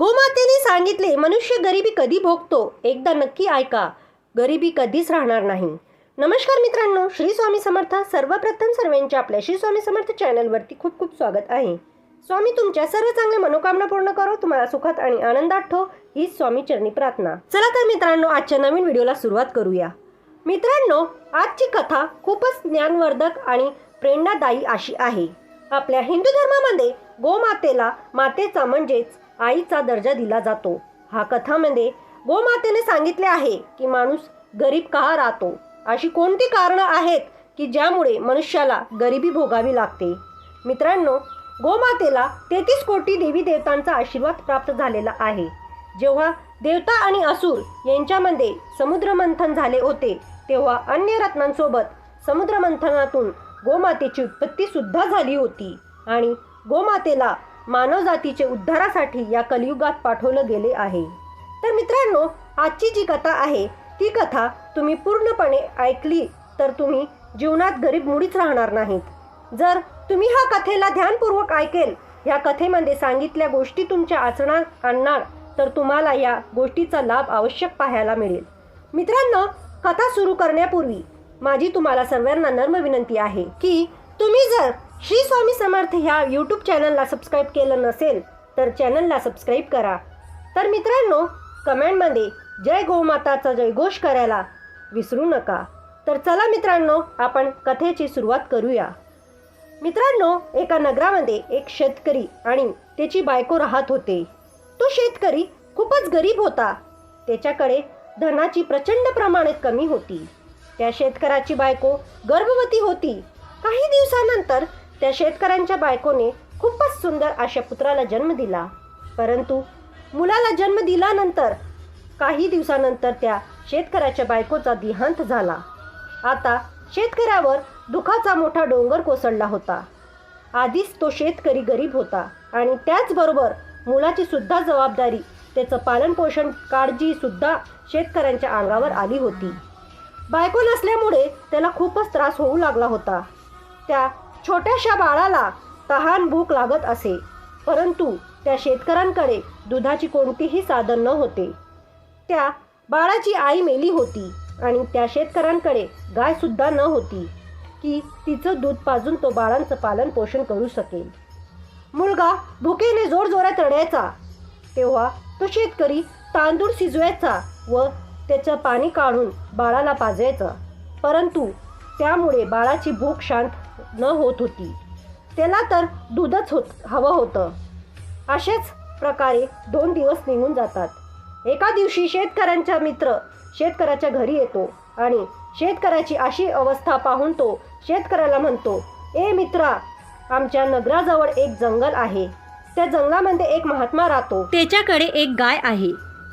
गोमातेने सांगितले मनुष्य गरिबी कधी भोगतो? एकदा नक्की ऐका. गरिबी कधीच राहणार नाही. नमस्कार मित्रांनो श्री स्वामी समर्थ. सर्वप्रथम सर्वांचे आपल्या श्री स्वामी समर्थ चॅनलवरती खूप खूप स्वागत आहे. स्वामी तुमच्या सर्व चांगल्या मनोकामना पूर्ण करो तुम्हाला सुखात आणि आनंदात ठो ही स्वामी चरणी प्रार्थना. चला तर मित्रांनो आजच्या नवीन व्हिडिओला सुरुवात करूया. मित्रांनो आजची कथा खूपच ज्ञानवर्धक आणि प्रेरणादायी अशी आहे. आपल्या हिंदू धर्मामध्ये गोमातेला मातेचा म्हणजेच आईचा दर्जा दिला जातो. हा कथामध्ये गोमातेने सांगितले आहे की माणूस गरीब का राहतो? अशी कोणती कारणं आहेत की ज्यामुळे मनुष्याला गरिबी भोगावी लागते? मित्रांनो गोमातेला तेहतीस कोटी देवी देवतांचा आशीर्वाद प्राप्त झालेला आहे. जेव्हा देवता आणि असुर यांच्यामध्ये समुद्रमंथन झाले होते तेव्हा अन्य रत्नांसोबत समुद्रमंथनातून गोमातेची उत्पत्तीसुद्धा झाली होती. आणि गोमातेला मानवजातीचे उद्धारासाठी या कलियुगात पाठवलं गेले आहे. तर मित्रांनो आजची जी कथा आहे ती कथा तुम्ही पूर्णपणे ऐकली तर तुम्ही जीवनात गरीब मुळीच राहणार नाहीत. जर तुम्ही हा कथेला ध्यानपूर्वक ऐकेल या कथेमध्ये सांगितल्या गोष्टी तुमच्या आचरणात आणणार तर तुम्हाला या गोष्टीचा लाभ आवश्यक पाहायला मिळेल. मित्रांनो कथा सुरू करण्यापूर्वी माझी तुम्हाला सर्वांना नर्म विनंती आहे की तुम्ही जर श्री स्वामी समर्थ ह्या यूट्यूब चॅनलला सबस्क्राईब केलं नसेल तर चॅनलला सबस्क्राईब करा. तर मित्रांनो कमेंटमध्ये जय गोमाताचा जयघोष करायला विसरू नका. तर चला मित्रांनो आपण कथेची सुरुवात करूया. मित्रांनो एका नगरामध्ये एक शेतकरी आणि त्याची बायको राहत होते. तो शेतकरी खूपच गरीब होता. त्याच्याकडे धनाची प्रचंड प्रमाणात कमी होती. त्या शेतकऱ्याची बायको गर्भवती होती. काही दिवसानंतर त्या शेतकऱ्यांच्या बायकोने खूपच सुंदर अशा पुत्राला जन्म दिला. परंतु मुलाला जन्म दिल्यानंतर काही दिवसानंतर त्या शेतकऱ्याच्या बायकोचा देहांत झाला. आता शेतकऱ्यावर दुखाचा मोठा डोंगर कोसळला होता. आधीच तो शेतकरी गरीब होता आणि त्याचबरोबर मुलाची सुद्धा जबाबदारी त्याचं पालनपोषण काळजी सुद्धा शेतकऱ्यांच्या अंगावर आली होती. बायको नसल्यामुळे त्याला खूपच त्रास होऊ लागला होता. त्या छोट्याशा बाळाला तहान भूक लागत असे. परंतु त्या शेतकऱ्यांकडे दुधाची कोणतीही साधन न होते त्या बाळाची आई मेली होती आणि त्या शेतकऱ्यांकडे गायसुद्धा न होती की तिचं दूध पाजून तो बाळांचं पालन पोषण करू शकेल. मुलगा भुकेने जोरजोरात रडायचा. तेव्हा तो शेतकरी तांदूळ शिजवायचा व त्याचं पाणी काढून बाळाला पाजायचं परंतु त्यामुळे बाळाची भूक शांत न होत होती. त्याला तर दूधच होत हवं होतं. अशाच प्रकारे दोन दिवस निघून जातात. एका दिवशी शेतकऱ्यांचा मित्र शेतकऱ्याच्या घरी येतो आणि शेतकऱ्याची अशी अवस्था पाहून तो शेतकऱ्याला म्हणतो ए मित्रा आमच्या नगराजवळ एक जंगल आहे. त्या जंगलामध्ये एक महात्मा राहतो. त्याच्याकडे एक गाय आहे.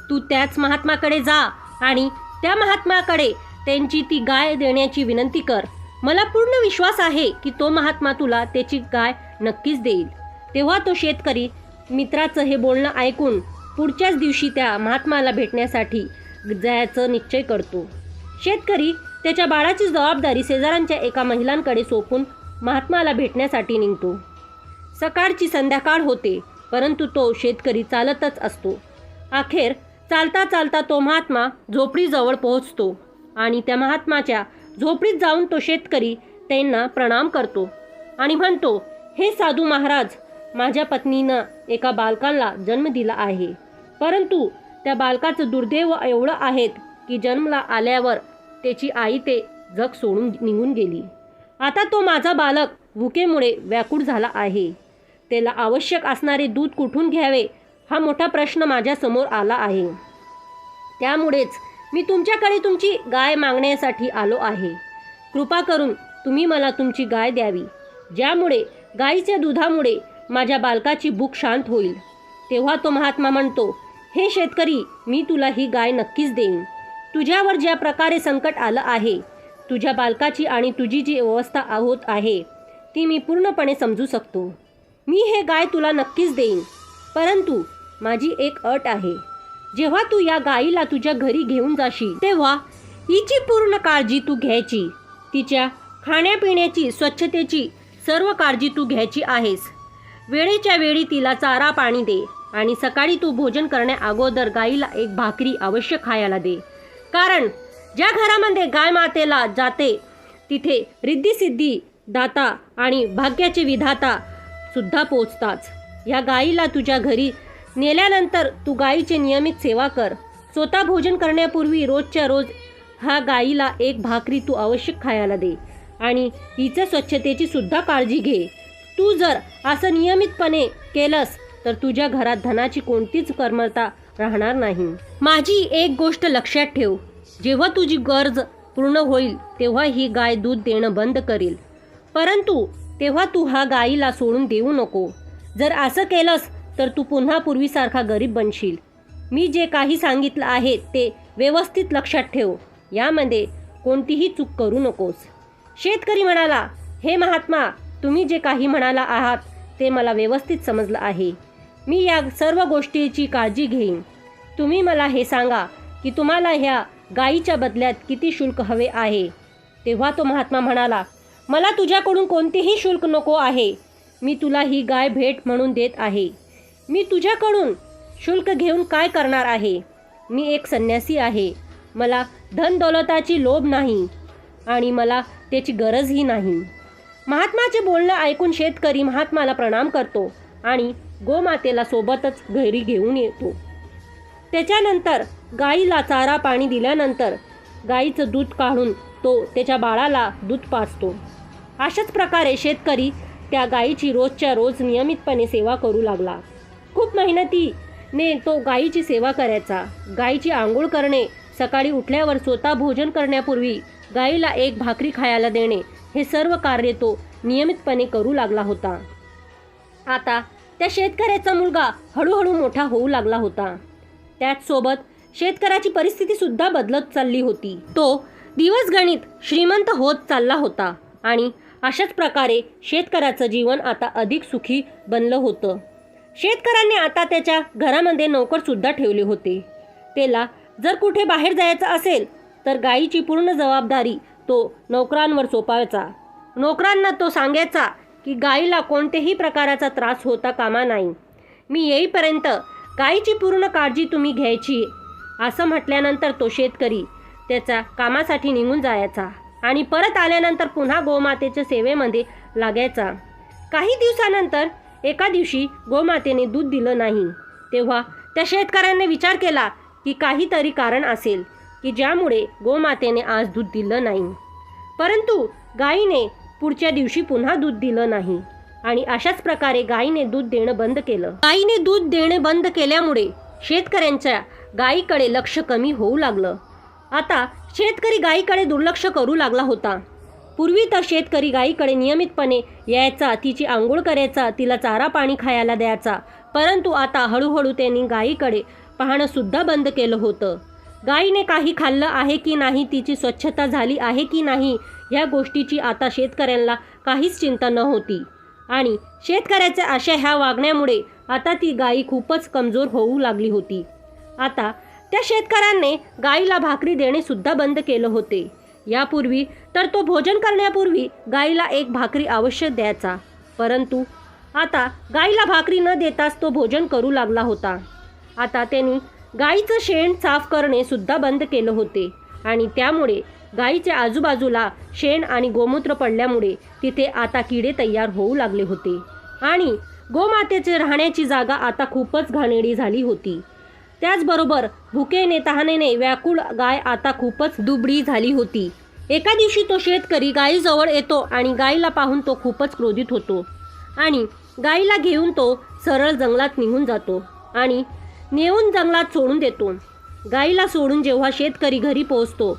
तू त्याच महात्माकडे जा आणि त्या महात्माकडे त्यांची ती गाय देण्याची विनंती कर. मला पूर्ण विश्वास आहे की तो महात्मा तुला त्याची गाय नक्कीच देईल. तेव्हा तो शेतकरी मित्राचं हे बोलणं ऐकून पुढच्याच दिवशी त्या महात्माला भेटण्यासाठी जायचं निश्चय करतो. शेतकरी त्याच्या बाळाची जबाबदारी शेजाऱ्यांच्या एका महिलांकडे सोपून महात्माला भेटण्यासाठी निघतो. सकाळची संध्याकाळ होते परंतु तो शेतकरी चालतच असतो. अखेर चालता चालता तो महात्मा झोपडीजवळ पोहोचतो आणि त्या महात्माच्या झोपडीत जाऊन तो शेतकरी त्यांना प्रणाम करतो आणि म्हणतो हे साधू महाराज माझ्या पत्नीनं एका बालकाला जन्म दिला आहे. परंतु त्या बालकाचं दुर्दैव एवढं आहेत की जन्मला आल्यावर त्याची आई ते जग सोडून निघून गेली. आता तो माझा बालक भुकेमुळे व्याकुळ झाला आहे. त्याला आवश्यक असणारे दूध कुठून घ्यावे हा मोठा प्रश्न माझ्यासमोर आला आहे. त्यामुळेच मी तुमच्याकडे तुमची गाय मागण्यासाठी आलो आहे. कृपा करून तुम्ही मला तुमची गाय द्यावी. ज्यामुळे गायीच्या दुधामुळे माझ्या बालकाची भूक शांत होईल. तेव्हा तो महात्मा म्हणतो हे शेतकरी मी तुला ही गाय नक्कीच देईन. तुझ्यावर ज्या प्रकारे संकट आलं आहे तुझ्या बालकाची आणि तुझी जी अवस्था होत आहे ती मी पूर्णपणे समजू शकतो. मी हे गाय तुला नक्कीच देईन. परंतु माझी एक अट आहे. जेव्हा तू या गाईला तुझ्या घरी घेऊन जाशील तेव्हा हिची पूर्ण काळजी तू घ्यायची. तिच्या खाण्यापिण्याची स्वच्छतेची सर्व काळजी तू घ्यायची आहेस. वेळेच्या वेळी तिला चारा पाणी दे आणि सकाळी तू भोजन करण्या अगोदर गाईला एक भाकरी अवश्य खायला दे. कारण ज्या घरामध्ये गाय मातेला जाते तिथे रिद्धी दाता आणि भाग्याचे विधाता सुद्धा पोचताच या गाईला तुझ्या घरी नेल्यानंतर तू गाईचे नियमित सेवा कर. स्वतः भोजन करण्यापूर्वी रोजच्या रोज हा गाईला एक भाकरी तू अवश्य खायला दे आणि हिच्या स्वच्छतेची सुद्धा काळजी घे. तू जर असं नियमितपणे केलंस तर तुझ्या घरात धनाची कोणतीच कर्मता राहणार नाही. माझी एक गोष्ट लक्षात ठेव. जेव्हा तुझी गरज पूर्ण होईल तेव्हा ही गाय दूध देणं बंद करेल. परंतु तेव्हा तू हा गाईला सोडून देऊ नको. जर असं केलंस तर तू पुन्हा पूर्वीसारखा गरीब बनशील. मी जे काही सांगितलं आहे ते व्यवस्थित लक्षात ठेव. यामध्ये कोणतीही चूक करू नकोस. शेतकरी म्हणाला हे महात्मा तुम्ही जे काही म्हणाला आहात ते मला व्यवस्थित समजलं आहे. मी या सर्व गोष्टीची काळजी घेईन. तुम्ही मला हे सांगा की तुम्हाला ह्या गायीच्या बदल्यात किती शुल्क हवे आहे? तेव्हा तो महात्मा म्हणाला मला तुझ्याकडून कोणतेही शुल्क नको आहे. मी तुला ही गाय भेट म्हणून देत आहे. मी तुझ्याकडून शुल्क घेऊन काय करणार आहे? मी एक संन्यासी आहे. मला धनदौलताची लोभ नाही आणि मला त्याची गरजही नाही. महात्माचे बोलणं ऐकून शेतकरी महात्माला प्रणाम करतो आणि गोमातेला सोबतच घरी घेऊन येतो. त्याच्यानंतर गाईला चारा पाणी दिल्यानंतर गाईचं दूध काढून तो त्याच्या बाळाला दूध पाजतो. अशाच प्रकारे शेतकरी त्या गाईची रोजच्या रोज नियमितपणे सेवा करू लागला. खूप मेहनतीने तो गाईची सेवा करायचा. गाईची आंघोळ करणे सकाळी उठल्यावर स्वतः भोजन करण्यापूर्वी गाईला एक भाकरी खायला देणे हे सर्व कार्य तो नियमितपणे करू लागला होता. आता त्या शेतकऱ्याचा मुलगा हळूहळू मोठा होऊ लागला होता. त्याचसोबत शेतकऱ्याची परिस्थिती सुद्धा बदलत चालली होती. तो दिवसगणित श्रीमंत होत चालला होता आणि अशाच प्रकारे शेतकऱ्याचं जीवन आता अधिक सुखी बनलं होतं. शेतकऱ्यांनी आता त्याच्या घरामध्ये नोकर सुद्धा ठेवले होते. त्याला जर कुठे बाहेर जायचं असेल तर गाईची पूर्ण जबाबदारी तो नोकरांवर सोपायचा नोकरांना तो सांगायचा की गाईला कोणत्याही प्रकाराचा त्रास होता कामा नाही. मी येईपर्यंत गाईची पूर्ण काळजी तुम्ही घ्यायची. असं म्हटल्यानंतर तो शेतकरी त्याच्या कामासाठी निघून जायचा आणि परत आल्यानंतर पुन्हा गोमातेच्या सेवेमध्ये लागायचा. काही दिवसानंतर एका दिवशी गोमातेने दूध दिलं नाही. तेव्हा त्या शेतकऱ्यांनी विचार केला की काहीतरी कारण असेल की ज्यामुळे गोमातेने आज दूध दिलं नाही. परंतु गायीने पुढच्या दिवशी पुन्हा दूध दिलं नाही आणि अशाच प्रकारे गायीने दूध देणं बंद केलं. गायीने दूध देणे बंद केल्यामुळे शेतकऱ्यांच्या गायीकडे लक्ष कमी होऊ लागलं. आता शेतकरी गायीकडे दुर्लक्ष करू लागला होता. पूर्वी तर शेतकरी गायीकडे नियमितपणे यायचा तिची आंघोळ करायचा तिला चारा पाणी खायला द्यायचा. परंतु आता हळूहळू त्यांनी गायीकडे पाहणंसुद्धा बंद केलं होतं. गायीने काही खाल्लं आहे की नाही तिची स्वच्छता झाली आहे की नाही ह्या गोष्टीची आता शेतकऱ्यांना काहीच चिंता नव्हती. आणि शेतकऱ्याच्या अशा ह्या वागण्यामुळे आता ती गायी खूपच कमजोर होऊ लागली होती. आता त्या शेतकऱ्यांनी गाईला भाकरी देणेसुद्धा बंद केलं होते. यापूर्वी तर तो भोजन करण्यापूर्वी गाईला एक भाकरी अवश्य द्यायचा. परंतु आता गाईला भाकरी न देताच तो भोजन करू लागला होता. आता त्यांनी गाईचं शेण साफ करणे सुद्धा बंद केलं होते आणि त्यामुळे गाईच्या आजूबाजूला शेण आणि गोमूत्र पडल्यामुळे तिथे आता किडे तयार होऊ लागले होते. आणि गोमातेचे राहण्याची जागा आता खूपच घाणेरडी झाली होती. त्याचबरोबर भुकेने तहानेने व्याकुळ गाय आता खूपच दुबळी झाली होती. एका दिवशी तो शेतकरी गायीजवळ येतो आणि गायीला पाहून तो खूपच क्रोधित होतो आणि गायीला घेऊन तो सरळ जंगलात निघून जातो आणि नेऊन जंगलात सोडून देतो. गायीला सोडून जेव्हा शेतकरी घरी पोहोचतो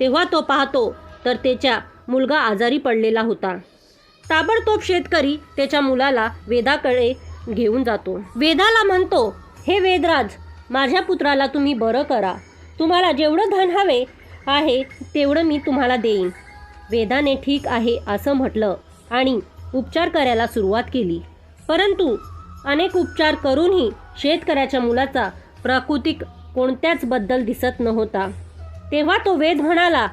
तेव्हा तो पाहतो तर त्याच्या मुलगा आजारी पडलेला होता. ताबडतोब शेतकरी त्याच्या मुलाला वेदाकडे घेऊन जातो. वेदाला म्हणतो हे वेदराज माझ्या पुत्राला तुम्ही बरं करा. तुम्हाला जेवढं धन हवे आहे तेवढं मी तुम्हाला देईन. वेदाने ठीक आहे असं म्हटलं आणि उपचार करायला सुरुवात केली. परंतु अनेक उपचार करूनही शेतकऱ्याच्या मुलाचा प्राकृतिक कोणत्याच बद्दल दिसत नव्हता. तेव्हा तो वेद म्हणाला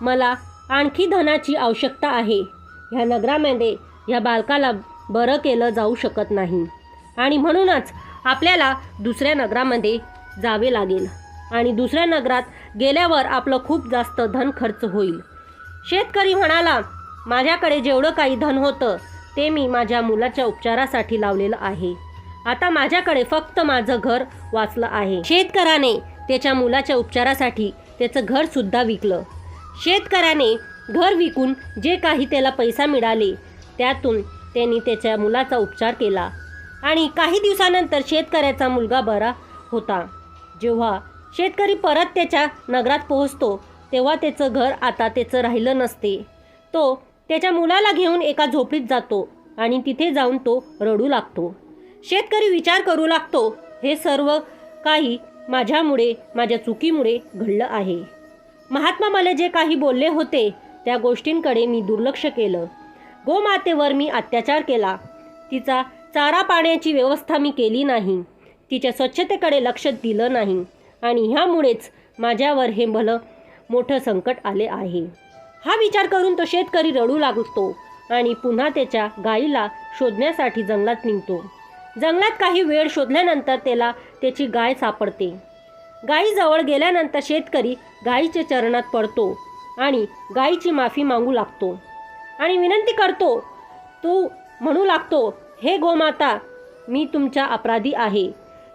मला आणखी धनाची आवश्यकता आहे. ह्या नगरामध्ये ह्या बालकाला बरं केलं जाऊ शकत नाही. आणि म्हणूनच आपल्याला दुसऱ्या नगरामध्ये जावे लागेल. आणि दुसऱ्या नगरात गेल्यावर आपलं खूप जास्त धन खर्च होईल. शेतकरी म्हणाला माझ्याकडे जेवढं काही धन होतं ते मी माझ्या मुलाच्या उपचारासाठी लावलेलं आहे. आता माझ्याकडे फक्त माझं घर वाचलं आहे. शेतकऱ्याने त्याच्या मुलाच्या उपचारासाठी त्याचं घरसुद्धा विकलं. शेतकऱ्याने घर विकून जे काही त्याला पैसा मिळाले त्यातून त्यांनी त्याच्या मुलाचा उपचार केला. आणि काही दिवसानंतर शेतकऱ्याचा मुलगा बरा होता. जेव्हा शेतकरी परत त्याच्या नगरात पोहोचतो तेव्हा त्याचं घर आता त्याचं राहिलं नसते. तो त्याच्या मुलाला घेऊन एका झोपडीत जातो आणि तिथे जाऊन तो रडू लागतो. शेतकरी विचार करू लागतो हे सर्व काही माझ्यामुळे माझ्या चुकीमुळे घडलं आहे. महात्मा मला जे काही बोलले होते त्या गोष्टींकडे मी दुर्लक्ष केलं. गोमातेवर मी अत्याचार केला. तिचा चारा पाण्याची व्यवस्था मी केली नाही. तिच्या स्वच्छतेकडे लक्ष दिलं नाही. आणि ह्यामुळेच माझ्यावर हे भलं मोठं संकट आले आहे. हा विचार करून तो शेतकरी रडू लागतो आणि पुन्हा त्याच्या गायीला शोधण्यासाठी जंगलात निघतो. जंगलात काही वेळ शोधल्यानंतर त्याला त्याची गाय सापडते. गायीजवळ गेल्यानंतर शेतकरी गायीच्या चरणात पडतो आणि गायीची माफी मागू लागतो. आणि विनंती करतो तो म्हणू लागतो हे गोमाता मी तुमच्या अपराधी आहे.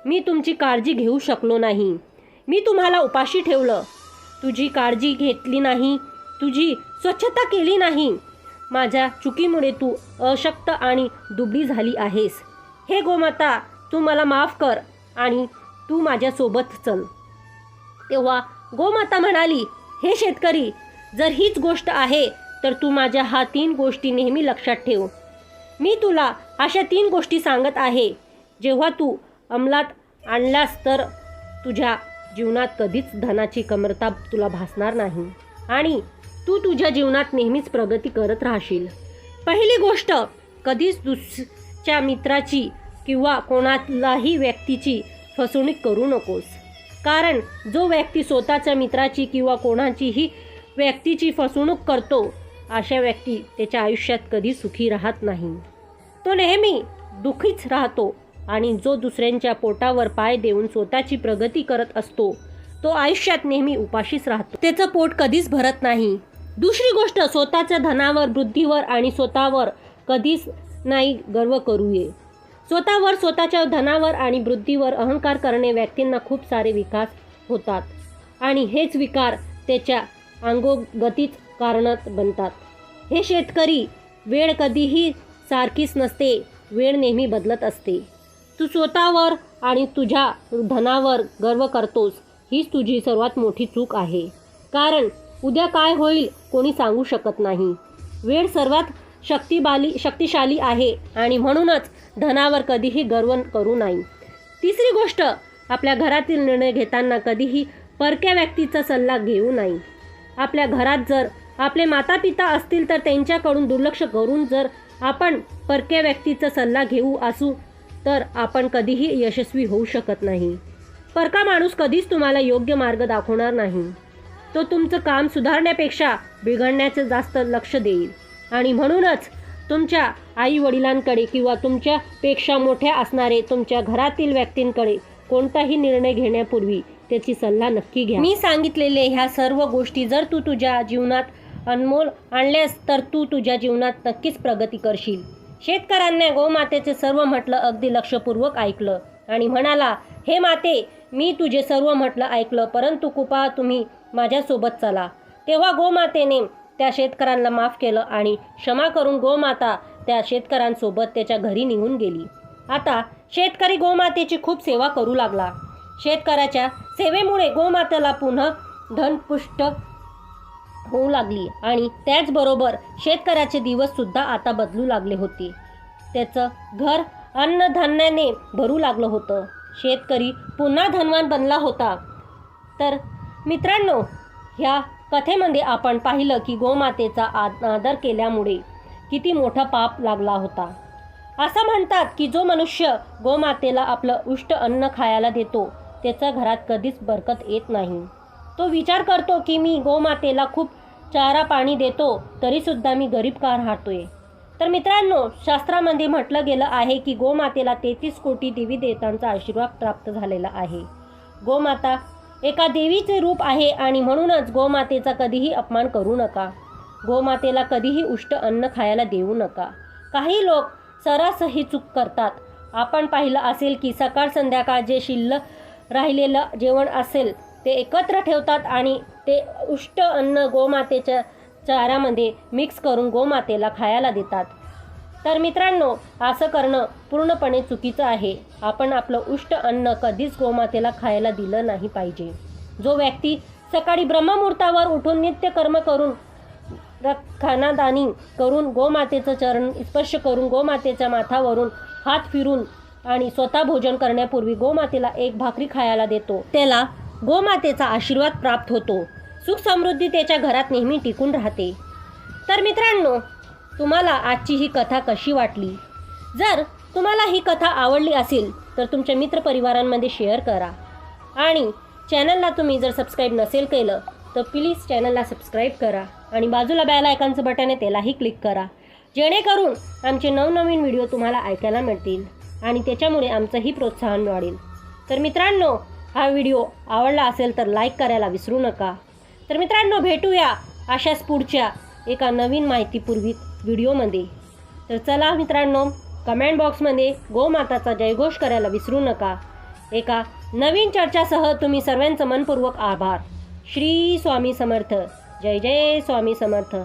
मी तुमची काळजी घेऊ शकलो नाही. मी तुम्हाला उपाशी ठेवलं. तुझी काळजी घेतली नाही. तुझी स्वच्छता केली नाही. माझ्या चुकीमुळे तू अशक्त आणि दुबळी झाली आहेस. हे गोमाता तू मला माफ कर आणि तू माझ्यासोबत चल. तेव्हा गोमाता म्हणाली हे शेतकरी जर हीच गोष्ट आहे तर तू माझ्या हा तीन गोष्टी नेहमी लक्षात ठेव. मी तुला अशा तीन गोष्टी सांगत आहे. जेव्हा तू अंमलात आणलास तर तुझ्या जीवनात कधीच धनाची कमरता तुला भासणार नाही. आणि तू तुझ्या जीवनात नेहमीच प्रगती करत राहशील. पहिली गोष्ट कधीच दुसऱ्या मित्राची किंवा कोणालाही व्यक्तीची फसवणूक करू नकोस. कारण जो व्यक्ती स्वतःच्या मित्राची किंवा कोणाचीही व्यक्तीची फसवणूक करतो अशा व्यक्ती त्याच्या आयुष्यात कधी सुखी राहत नाही. तो नेहमी दुःखीच राहतो आणि जो दुसऱ्यांच्या पोटावर पाय देऊन स्वतःची प्रगती करत असतो तो आयुष्यात नेहमी उपाशीच राहतो. त्याचं पोट कधीच भरत नाही. दुसरी गोष्ट स्वतःच्या धनावर बुद्धीवर आणि स्वतःवर कधीच नाही गर्व करू ये स्वतःवर स्वतःच्या धनावर आणि वृद्धीवर अहंकार करणे व्यक्तींना खूप सारे विकास होतात. आणि हेच विकार त्याच्या अंगोगतीच कारणात बनतात. हे शेतकरी वेळ कधीही सारखीच नसते वेळ नेहमी बदलत असते. तू स्वतःवर आणि तुझ्या धनावर गर्व करतोस हीच तुझी सर्वात मोठी चूक आहे. कारण उद्या काय होईल कोणी सांगू शकत नाही. वेळ सर्वात शक्तिबाली शक्तिशाली आहे आणि म्हणूनच धनावर कधीही गर्व करू नाही. तिसरी गोष्ट आपल्या घरातील निर्णय घेताना कधीही परक्या व्यक्तीचा सल्ला घेऊ नाही. आपल्या घरात जर आपले माता पिता असतील तर त्यांच्याकडून दुर्लक्ष करून जर आपण परक्या व्यक्तीचा सल्ला घेऊ असू तर आपण कधीही यशस्वी होऊ शकत नाही. परका माणूस कधीच तुम्हाला योग्य मार्ग दाखवणार नाही. तो तुमचं काम सुधारण्यापेक्षा बिघडण्याचं जास्त लक्ष देईल. आणि म्हणूनच तुमच्या आई वडिलांकडे किंवा तुमच्यापेक्षा मोठ्या असणारे तुमच्या घरातील व्यक्तींकडे कोणताही निर्णय घेण्यापूर्वी त्याची सल्ला नक्की घ्या. मी सांगितलेले ह्या सर्व गोष्टी जर तू तुझ्या जीवनात अनमोल आणल्यास तर तू तुझ्या जीवनात नक्कीच प्रगती करशील. शेतकऱ्यांना गोमातेचे सर्व म्हटलं अगदी लक्षपूर्वक ऐकलं आणि म्हणाला हे माते मी तुझे सर्व म्हटलं ऐकलं परंतु कृपा तुम्ही माझ्यासोबत चला. तेव्हा गोमातेने त्या शेतकऱ्यांना माफ केलं आणि क्षमा करून गोमाता त्या शेतकऱ्यांसोबत त्याच्या घरी निघून गेली. आता शेतकरी गोमातेची खूप सेवा करू लागला. शेतकऱ्याच्या सेवेमुळे गोमातेला पुन्हा धनपुष्ट होऊ लागली. आणि त्याचबरोबर शेतकऱ्याचे दिवससुद्धा आता बदलू लागले होते. त्याचं घर अन्नधान्याने भरू लागलं होतं. शेतकरी पुन्हा धनवान बनला होता. तर मित्रांनो ह्या कथेमध्ये आपण पाहिलं की गोमातेचा आद- आदर केल्यामुळे किती मोठा पाप लागला होता. असं म्हणतात की जो मनुष्य गोमातेला आपलं उष्ट अन्न खायला देतो त्याचा घरात कधीच बरकत येत नाही. तो विचार करतो की मी गोमातेला खूप चारा पाणी देतो तरीसुद्धा मी गरीब का राहतोय. तर मित्रांनो शास्त्रामध्ये म्हटलं गेलं आहे की गोमातेला तेहतीस कोटी देवी देवतांचा आशीर्वाद प्राप्त झालेला आहे. गोमाता एका देवीचे रूप आहे आणि म्हणूनच गोमातेचा कधीही अपमान करू नका. गोमातेला कधीही उष्ट अन्न खायला देऊ नका. काही लोक सरास ही चूक करतात. आपण पाहिलं असेल की सकाळ संध्याकाळ जे शिल्लक राहिलेलं जेवण असेल ते एकत्र ठेवतात आणि ते उष्ट अन्न गोमातेच्या चाऱ्यामध्ये मिक्स करून गोमातेला खायला देतात. तर मित्रांनो असं करणं पूर्णपणे चुकीचं आहे. आपण आपलं उष्ट अन्न कधीच गोमातेला खायला दिलं नाही पाहिजे. जो व्यक्ती सकाळी ब्रह्ममुहूर्तावर उठून नित्यकर्म करून खानादानी करून गोमातेचं चरण स्पर्श करून गोमातेच्या माथावरून हात फिरून आणि स्वतः भोजन करण्यापूर्वी गोमातेला एक भाकरी खायला देतो. त्याला गोमातेचा आशीर्वाद प्राप्त होतो. सुख समृद्धी त्याच्या घरात नेहमी टिकून राहते. तर मित्रांनो तुम्हाला आजची ही कथा कशी वाटली? जर तुम्हाला ही कथा आवडली असेल तर तुमच्या मित्रपरिवारांमध्ये शेअर करा. आणि चॅनलला तुम्ही जर सबस्क्राईब नसेल केलं तर प्लीज चॅनलला सबस्क्राईब करा आणि बाजूला बॅल आयकॉनचं बटन आहे त्यालाही क्लिक करा. जेणेकरून आमचे नवनवीन व्हिडिओ तुम्हाला ऐकायला मिळतील आणि त्याच्यामुळे आमचंही प्रोत्साहन वाढेल. तर मित्रांनो हा व्हिडिओ आवडला असेल तर लाईक करायला विसरू नका. तर मित्रांनो भेटूया अशाच पुढच्या एका नवीन माहितीपूर्वी व्हिडिओमध्ये. तर चला मित्रांनो कमेंट बॉक्समध्ये गोमाताचा जयघोष करायला विसरू नका. एका नवीन चर्चासह तुम्ही सर्वांचं मनपूर्वक आभार. श्री स्वामी समर्थ. जय जय स्वामी समर्थ.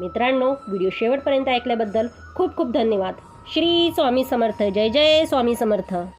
मित्रांनो व्हिडिओ शेवटपर्यंत ऐकल्याबद्दल खूप खूप धन्यवाद. श्री स्वामी समर्थ. जय जय स्वामी समर्थ.